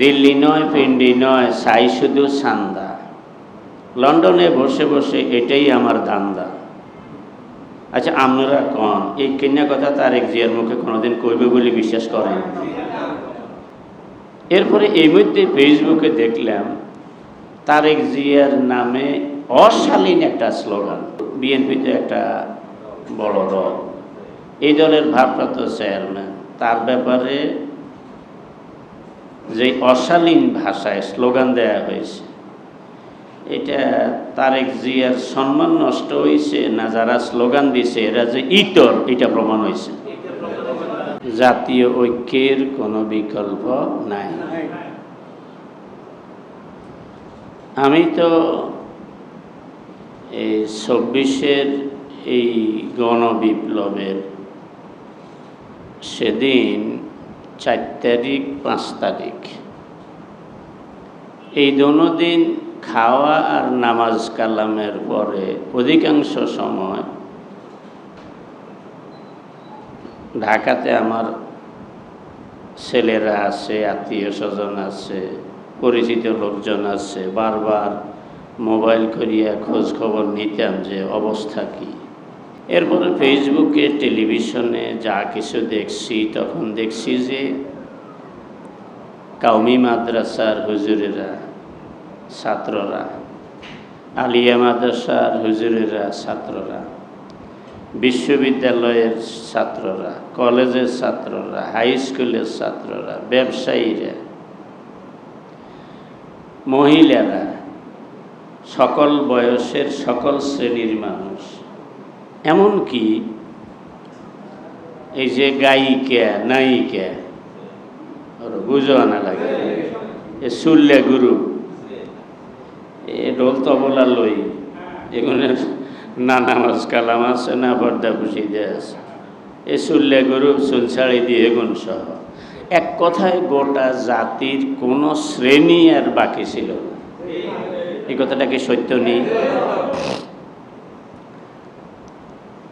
দিল্লি নয়, পিন্ডি নয়, সাই শুধু সান্দা লন্ডনে বসে বসে এটাই আমার দান্দা আচ্ছা আপনারা কন? এই কিনা কথা তারেক জিয়ার মুখে কোনোদিন কইবে বলে বিশ্বাস করেন এরপরে এই মধ্যে ফেসবুকে দেখলাম, তারেক জিয়ার নামে অশালীন একটা স্লোগান। বিএনপিতে একটা বড় দল। এই দলের ভারপ্রাপ্ত চেয়ারম্যান। তার ব্যাপারে যে অশালীন ভাষায় স্লোগান দেয়া হয়েছে। এটা তারেক জিয়ার সম্মান নষ্ট হয়েছে না যারা স্লোগান দিছে, এরা যে ইতর এটা প্রমাণ হয়েছে জাতীয় ঐক্যের কোনো বিকল্প নাই। আমি তো এই চব্বিশের এই গণবিপ্লবের সেদিন চার তারিখ পাঁচ তারিখ। এই দোনো খাওয়া আর নামাজ কালামের পরে অধিকাংশ সময় ঢাকাতে আমার ছেলেরা আছে আত্মীয় স্বজন আছে, পরিচিত লোকজন আছে, বারবার মোবাইল করিয়া খোঁজ খবর নিতাম যে অবস্থা কী। এরপরে ফেসবুকে, টেলিভিশনে যা কিছু দেখছি, তখন দেখছি যে কাউমি মাদ্রাসার হুজুরেরা, ছাত্ররা, আলিয়া মাদ্রাসার হুজুরেরা, ছাত্ররা, বিশ্ববিদ্যালয়ের ছাত্ররা, কলেজের ছাত্ররা, হাই স্কুলের ছাত্ররা, ব্যবসায়ীরা, মহিলারা, সকল বয়সের সকল শ্রেণির মানুষ এমনকি এই যে গায়িকা, নায়িকা বুঝো আনা লাগে। এ সুল্লে গুরু। এ ডোল তবলা লই, এগুলো না নামাজ কালাম আছে, না পর্দা খুশি দিয়ে আছে। এ সুল্লে গুরু সুলছাড়ি দিয়ে এগুন সহ। এক কথায় গোটা জাতির কোনো শ্রেণি আর বাকি ছিল না। এই কথাটা কি সত্য নেই?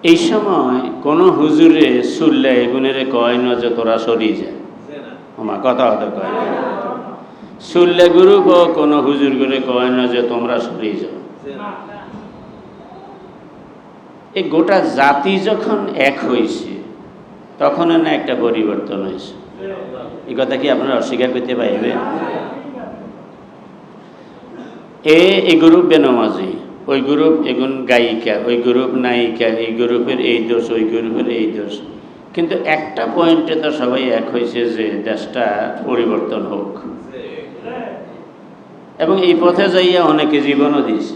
এই সময় কোনো হুজুরে শুনলে এগুনের কয়, না যে তোরা সরিয়ে যায় আমার কথা হতে কয় না। শুনলে গুরু কোন হুজুর করে কয়, না যে তোমরা সরিয়ে যাও এই গোটা জাতি যখন এক হয়েছে তখন না একটা পরিবর্তন হয়েছে এই কথা কি আপনারা অস্বীকার করতে পারবে এ এই গ্রুপ বেনমাজি ওই গ্রুপ, এগুন গায়িকা, ওই গ্রুপ নায়িকা, এই গ্রুপের এই দোষ, ওই গ্রুপের এই দোষ। কিন্তু একটা পয়েন্টে তো সবাই এক হয়েছে যে দেশটা পরিবর্তন হোক। এবং এই পথে যাইয়া অনেকে জীবনও দিয়েছে।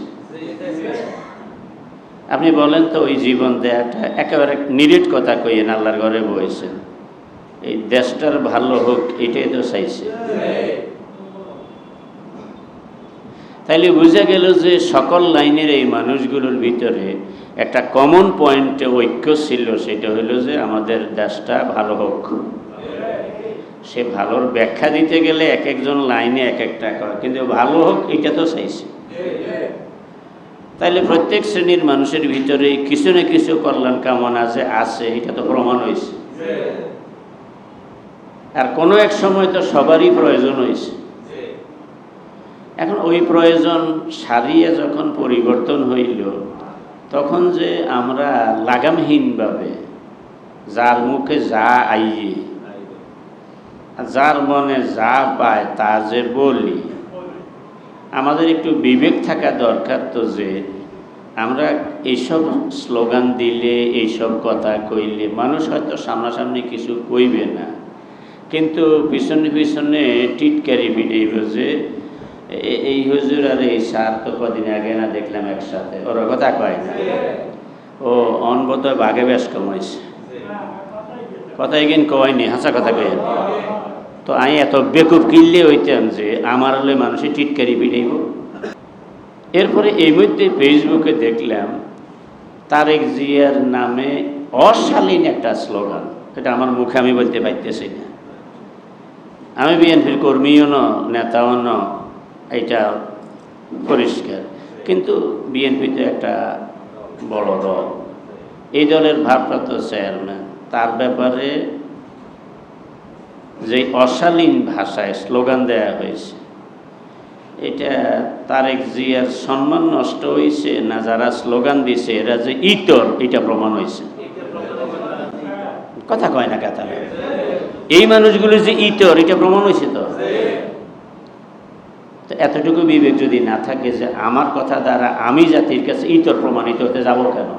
আপনি বলেন তো, ওই জীবন দেয়াটা একেবারে নিরিট কথা কইয়েন, আল্লাহর ঘরে বয়েছেন এই দেশটার ভালো হোক, এটাই তো চাইছে। তাইলে বোঝা গেল যে সকল লাইনের এই মানুষগুলোর ভিতরে একটা কমন পয়েন্টে ঐক্য ছিল, সেটা হলো যে আমাদের দেশটা ভালো হোক। সে ভালোর ব্যাখ্যা দিতে গেলে এক একজন লাইনে এক একটা করে, কিন্তু ভালো হোক, এটা তো চাইছে তাইলে প্রত্যেক শ্রেণির মানুষের ভিতরে কিছু না কিছু কল্যাণ কামনা যে আছে, এটা তো প্রমাণ হয়েছে। আর কোনো এক সময় তো সবারই প্রয়োজন হয়েছে। এখন ওই প্রয়োজন সারিয়ে যখন পরিবর্তন হইল, তখন যে আমরা লাগামহীনভাবে যার মুখে যা আইয়ে যার মনে যা পায় তা যে বলি, আমাদের একটু বিবেক থাকা দরকার তো যে আমরা এইসব স্লোগান দিলে, এইসব কথা কইলে মানুষ হয়তো সামনাসামনি কিছু কইবে না। কিন্তু পিছনে পিছনে টিটকারি বিড়াইব যে এই হুজুর আর এই সার তো কদিন আগে না দেখলাম একসাথে। ওর কথা কয়? না ও অনবত বাঘে বেশ কমাইছে। কথা এগিন কয়নি হাসা কথা কয়। তো আমি এত বেকুব কিনলে হইতাম যে আমার হলে মানুষে টিটকারি পিটাইব। এরপরে এই মধ্যে ফেসবুকে দেখলাম, তারেক জিয়ার নামে অশালীন একটা স্লোগান। এটা আমার মুখে আমি বলতে পারতেছি না। আমি বিএনপির কর্মীও ন নেতাও ন এটা পরিষ্কার। কিন্তু বিএনপিতে একটা বড় দল। এই দলের ভারপ্রাপ্ত চেয়ারম্যান, তার ব্যাপারে যে অশালীন ভাষায় স্লোগান দেয়া হয়েছে, এটা তারেক জিয়ার সম্মান নষ্ট হয়েছে না যারা স্লোগান দিছে এরা যে ইতর, এটা প্রমাণ হয়েছে। কথা কয় না কথা এই মানুষগুলো যে ইতর, এটা প্রমাণ হয়েছে তো? তো এতটুকু বিবেক যদি না থাকে যে আমার কথা দ্বারা আমি জাতির কাছে ইতর প্রমাণিত হতে যাব কেন?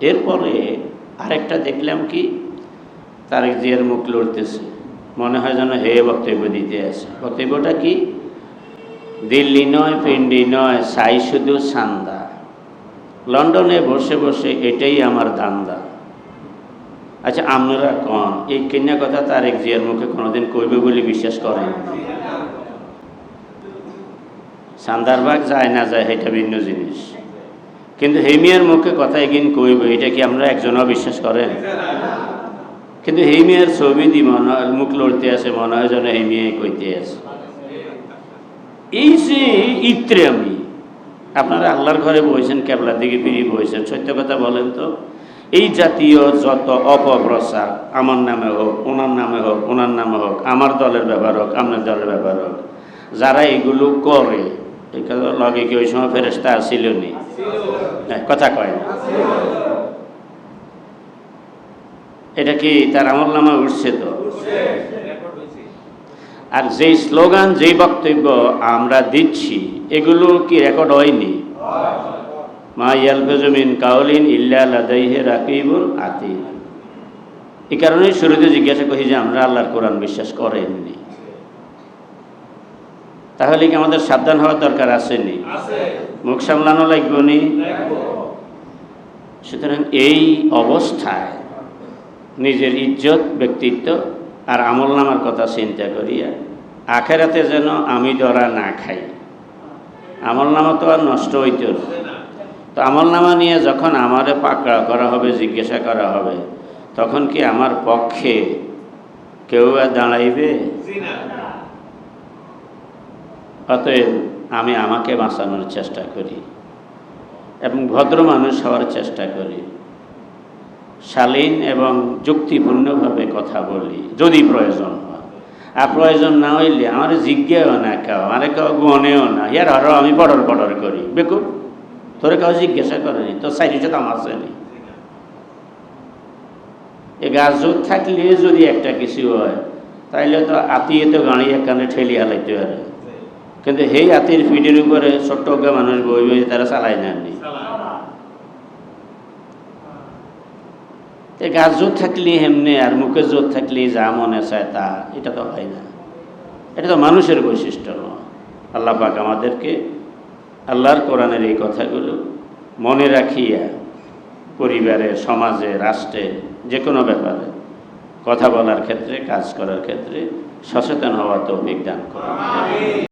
এরপরে আরেকটা দেখলাম কি, তারেক জিয়ার মুখ লড়তেছে। মনে হয় যেন হে বক্তব্য দিতে আছে। বক্তব্যটা কি? দিল্লি নয়, পিন্ডি নয়, সাই শুধু সান্দা। লন্ডনে বসে বসে এটাই আমার দান্দা। আচ্ছা আপনারা কন, এই কিনা কথা তারেক জিয়ার মুখে কোনোদিন কইবে বলে বিশ্বাস করেন? সান্দারবাগ যায় না যায়, এটা ভিন্ন জিনিস। কিন্তু হেমিয়ার মুখে কথা এগিন কইবে, এটা কি আমরা একজনও বিশ্বাস করেন? কিন্তু হেমিয়ার ছবি দি মনে মুখ লড়তে আছে, মনে হয় যেন হেমিয়াই কইতে আছে। এই যে ইত্রে আমি, আপনারা আল্লাহর ঘরে বসেছেন কেবলার দিকে ফিরিয়ে বসেছেন সত্য কথা বলেন তো? এই জাতীয় যত অপপ্রচার আমার নামে হোক ওনার নামে হোক ওনার নামে হোক আমার দলের ব্যাপার হোক আপনার দলের ব্যাপার হোক যারা এগুলো করে লগে কি ওই সময় ফেরেস্তা আসিল নি? হ্যাঁ, কথা কয় না। এটা কি তার আমল নামা উঠছে তো? আর যেই স্লোগান যেই বক্তব্য আমরা দিচ্ছি এগুলো কি রেকর্ড হয়নি? মা ইয়ালফেজমিন কাউলিন ইল্লা লাদাইহে রাকিবুল আতি এই কারণেই শুরুতে জিজ্ঞাসা করি যে আমরা আল্লাহর কোরআন বিশ্বাস করেননি? তাহলে কি আমাদের সাবধান হওয়ার দরকার আসেনি? মুখ সামলানো লাগবে নি সুতরাং এই অবস্থায় নিজের ইজ্জত ব্যক্তিত্ব আর আমল নামার কথা চিন্তা করিয়া আখেরাতে যেন আমি ধরা না খাই। আমল নামা তো আর নষ্ট হইত না। তো আমল নামা নিয়ে যখন আমারে পাকড়া করা হবে জিজ্ঞাসা করা হবে তখন কি আমার পক্ষে কেউ আর দাঁড়াইবে? অতএব আমি আমাকে বাঁচানোর চেষ্টা করি এবং ভদ্র মানুষ হওয়ার চেষ্টা করি। শালীন এবং যুক্তিপূর্ণভাবে কথা বলি যদি প্রয়োজন হয়। আর প্রয়োজন না হইলে আমার জিজ্ঞাও না কেউ আমার কেউ গনেও না। ইয়ার আরও আমি বড়র বড়র করি। বেকুব? তোরে কেউ জিজ্ঞাসা করেনি, তোর সাইডে আমার শ্রেণি এ গাছ জোর থাকলে যদি একটা কিছু হয়, তাইলে তো আতিয়ে তো গাড়ি একখানে ঠেলি হালাইতে পারে। কিন্তু সেই হাতির ফিটের উপরে ছোট্ট মানুষ বই বই তারা চালাই নেননি গাছ জোর থাকলে হেমনে আর মুখে জোর থাকলে যা মনে চায় তা, এটা তো হয় না। এটা তো মানুষের বৈশিষ্ট্য নয়। আল্লাহ পাক আমাদেরকে আল্লাহর কোরআনের এই কথাগুলো মনে রাখিয়া পরিবারে, সমাজে, রাষ্ট্রে যে কোনো ব্যাপারে কথা বলার ক্ষেত্রে, কাজ করার ক্ষেত্রে সচেতন হওয়া তো বিজ্ঞান করা